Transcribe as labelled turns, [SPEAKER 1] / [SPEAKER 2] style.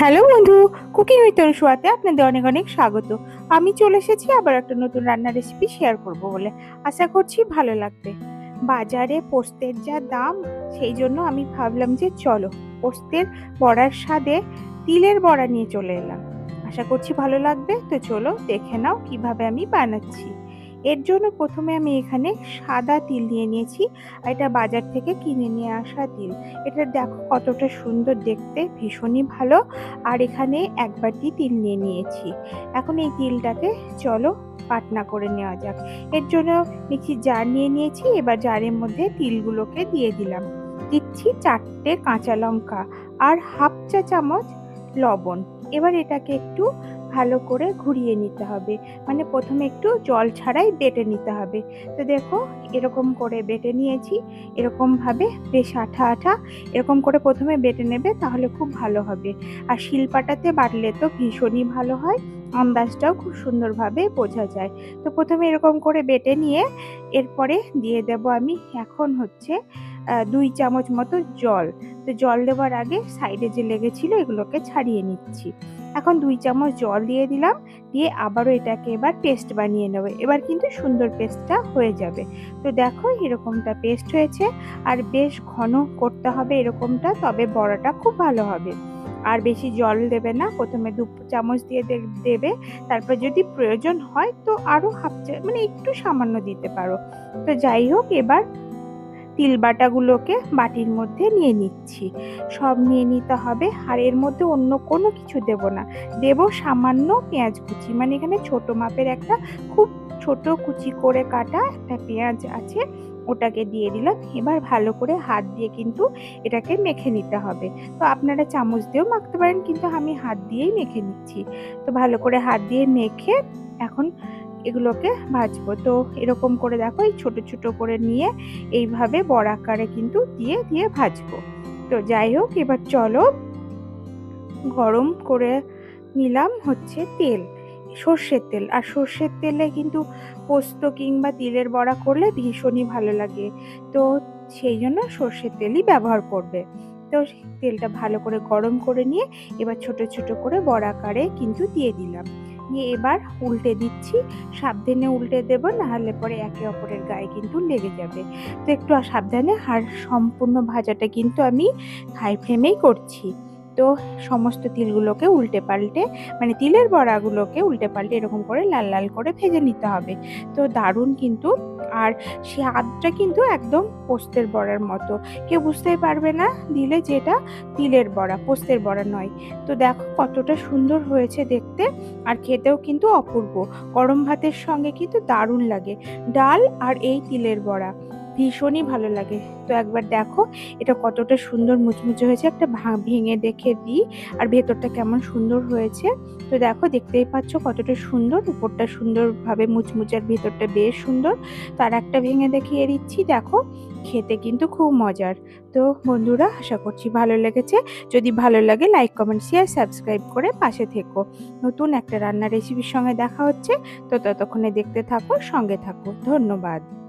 [SPEAKER 1] Hello বন্ধু, cooking with অনুসুয়াতে আপনাদের অনেক অনেক স্বাগত। আমি চলে এসেছি আবার একটা নতুন রান্নার রেসিপি শেয়ার করব বলে। আশা করছি ভালো লাগবে। বাজারে পোস্তের যা দাম, সেই জন্য আমি ভাবলাম যে চলো, পোস্তের বড়ার স্বাদে তিলের বড়া নিয়ে চলে এলাম। আশা করছি ভালো লাগবে, তো চলো দেখে নাও কীভাবে আমি বানাচ্ছি। এর জন্য প্রথমে আমি এখানে সাদা তিল নিয়ে নিয়েছি, আর এটা বাজার থেকে কিনে নিয়ে আসা তিল। এটা দেখো কতটা সুন্দর দেখতে, ভীষণই ভালো। আর এখানে এক বাটি তিল নিয়ে নিয়েছি। এখন এই তিলটাকে চলো পাটনা করে নেওয়া যাক। এর জন্য মিক্সি জার নিয়ে নিয়েছি, এবার জারের মধ্যে তিলগুলোকে দিয়ে দিলাম। দিচ্ছি চারটে কাঁচা লঙ্কা আর হাফ চা চামচ লবণ। এবার এটাকে একটু ভালো করে ঘুরিয়ে নিতে হবে। মানে প্রথমে একটু জল ছাড়াই বেটে নিতে হবে। তো দেখো এরকম করে বেটে নিয়েছি। এরকমভাবে বেশ আঠা আঠা এরকম করে প্রথমে বেটে নেবে তাহলে খুব ভালো হবে। আর শিলপাটাতে বাটলে তো ভীষণই ভালো হয়, আন্দাজটাও খুব সুন্দরভাবে বোঝা যায়। তো প্রথমে এরকম করে বেটে নিয়ে এরপরে দিয়ে দেব আমি এখন হচ্ছে দুই চামচ মতো জল। তো জল দেওয়ার আগে সাইডে যে লেগেছিল এগুলোকে ছাড়িয়ে নিচ্ছি। এখন দুই চামচ জল দিয়ে দিলাম, দিয়ে আবারও এটাকে এবার পেস্ট বানিয়ে নেবে। এবার কিন্তু সুন্দর পেস্টটা হয়ে যাবে। তো দেখো এরকমটা পেস্ট হয়েছে আর বেশ ঘন করতে হবে এরকমটা, তবে বড়াটা খুব ভালো হবে। আর বেশি জল দেবে না, প্রথমে দু চামচ দিয়ে দেবে, তারপর যদি প্রয়োজন হয় তো আরও হাফ মানে একটু সামান্য দিতে পারো। তো যাই হোক, এবার তিল বাটাগুলোকে বাটির মধ্যে নিয়ে নিচ্ছি। সব নিয়ে নিতে হবে, আর এর মধ্যে অন্য কোনো কিছু দেব না। দেব সামান্য পেঁয়াজ কুচি। মানে এখানে ছোট মাপের একটা খুব ছোট কুচি করে কাটা একটা পেঁয়াজ আছে, ওটাকে দিয়ে দিলাম। এবার ভালো করে হাত দিয়ে কিন্তু এটাকে মেখে নিতে হবে। তো আপনারা চামচ দিয়েও মাখতে পারেন, কিন্তু আমি হাত দিয়েই মেখে নিচ্ছি। তো ভালো করে হাত দিয়ে মেখে এখন এগুলোকে ভাজবো। তো এরকম করে দেখো, এই ছোট ছোট করে নিয়ে এইভাবে বড় আকারে কিন্তু দিয়ে দিয়ে ভাজবো। তো যাই হোক, এবার চলো গরম করে নিলাম হচ্ছে তেল, সর্ষের তেল। আর সর্ষের তেলে কিন্তু পোস্ত কিংবা তিলের বড়া করলে ভীষণই ভালো লাগে। তো সেই জন্য সর্ষের তেলই ব্যবহার করবে। তো তেলটা ভালো করে গরম করে নিয়ে এবার ছোট ছোট করে বড় আকারে কিন্তু দিয়ে দিলাম। নিয়ে এবার উল্টে দিচ্ছি। সাবধানে উল্টে দেবো, নাহলে পরে একে অপরের গায়ে কিন্তু লেগে যাবে। তো একটু সাবধানে আর সম্পূর্ণ ভাজাটা কিন্তু আমি হাই ফ্লেমেই করছি। তো সমস্ত তিলগুলোকে উল্টে পাল্টে মানে তিলের বড়াগুলোকে উল্টে পাল্টে এরকম করে লাল লাল করে ভেজে নিতে হবে। তো দারুণ কিন্তু আর সে আদটা কিন্তু একদম পোস্তের বড়ার মতো। কেউ বুঝতেই পারবে না দিলে যেটা তিলের বড়া, পোস্তের বড়া নয়। তো দেখো কতটা সুন্দর হয়েছে দেখতে আর খেতেও কিন্তু অপূর্ব। গরম ভাতের সঙ্গে কিন্তু দারুণ লাগে। ডাল আর এই তিলের বড়া। ভীষণই ভালো লাগে। তো একবার দেখো, এটা কতটা সুন্দর মুচমুচে হয়েছে। একটা ভেঙে দেখে দিই, আর ভেতরটা কেমন সুন্দর হয়েছে। তো দেখো, দেখতেই পাচ্ছ কতটা সুন্দর। উপরটা সুন্দরভাবে মুচমুচে আর ভেতরটা বেশ সুন্দর। তার একটা ভেঙে দেখিয়ে দিচ্ছি। দেখো, খেতে কিন্তু খুব মজার। তো বন্ধুরা, আশা করছি ভালো লেগেছে। যদি ভালো লাগে, লাইক, কমেন্ট, শেয়ার, সাবস্ক্রাইব করে পাশে থেকো। নতুন একটা রান্নার রেসিপির সঙ্গে দেখা হচ্ছে। তো ততক্ষণে দেখতে থাকো, সঙ্গে থাকো। ধন্যবাদ।